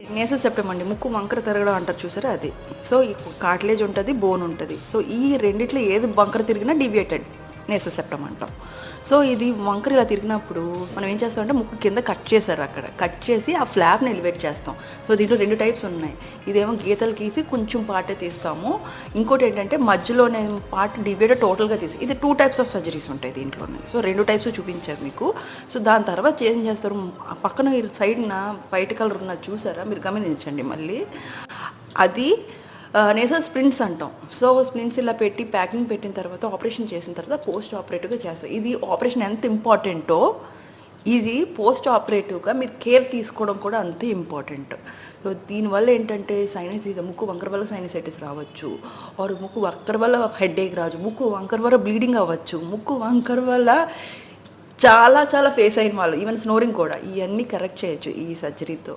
Nasal septum అండి. ముక్కు వంకర తిరగడం అంటారు చూసారా అది. సో ఈ కాట్లేజ్ ఉంటుంది బోన్ ఉంటుంది. సో ఈ రెండిట్లో ఏది వంకర తిరిగినా డీవియేటెడ్ నేసల్ సెప్టమ్ అంటాం. సో ఇది వంకర ఇలా తిరిగినప్పుడు మనం ఏం చేస్తామంటే ముక్కు కింద కట్ చేశారు అక్కడ. కట్ చేసి ఆ ఫ్లాప్ని ఎలివేట్ చేస్తాం. సో దీంట్లో రెండు టైప్స్ ఉన్నాయి. ఇదేమో గీతలు గీసి కొంచెం పార్టే తీస్తాము. ఇంకోటి ఏంటంటే మధ్యలోనే పార్ట్ డివైడ్ టోటల్గా తీసి ఇది టూ టైప్స్ ఆఫ్ సర్జరీస్ ఉంటాయి దీంట్లోనే. సో రెండు టైప్స్ చూపించారు మీకు. సో దాని తర్వాత ఏం చేస్తారు? పక్కన సైడ్న వైట్ కలర్ ఉన్న చూసారా? మీరు గమనించండి మళ్ళీ. అది నేసల్ స్ప్రింట్స్ అంటాం. సో స్ప్రింట్స్ ఇలా పెట్టి ప్యాకింగ్ పెట్టిన తర్వాత ఆపరేషన్ చేసిన తర్వాత పోస్ట్ ఆపరేటివ్గా చేస్తారు. ఇది ఆపరేషన్ ఎంత ఇంపార్టెంటో ఇది పోస్ట్ ఆపరేటివ్గా మీరు కేర్ తీసుకోవడం కూడా అంతే ఇంపార్టెంట్ సో దీనివల్ల ఏంటంటే సైనస్ ఇది ముక్కు వంకర వల్ల సైనసైటిస్ రావచ్చు. ఆర్ ముక్కు వంకర వల్ల హెడ్ఏక్ రావచ్చు. ముక్కు వంకర వల్ల బ్లీడింగ్ అవ్వచ్చు. ముక్కు వంకర వల్ల చాలా చాలా ఫేస్ అయిన వాళ్ళు ఈవెన్ స్నోరింగ్ కూడా ఇవన్నీ కరెక్ట్ చేయొచ్చు ఈ సర్జరీతో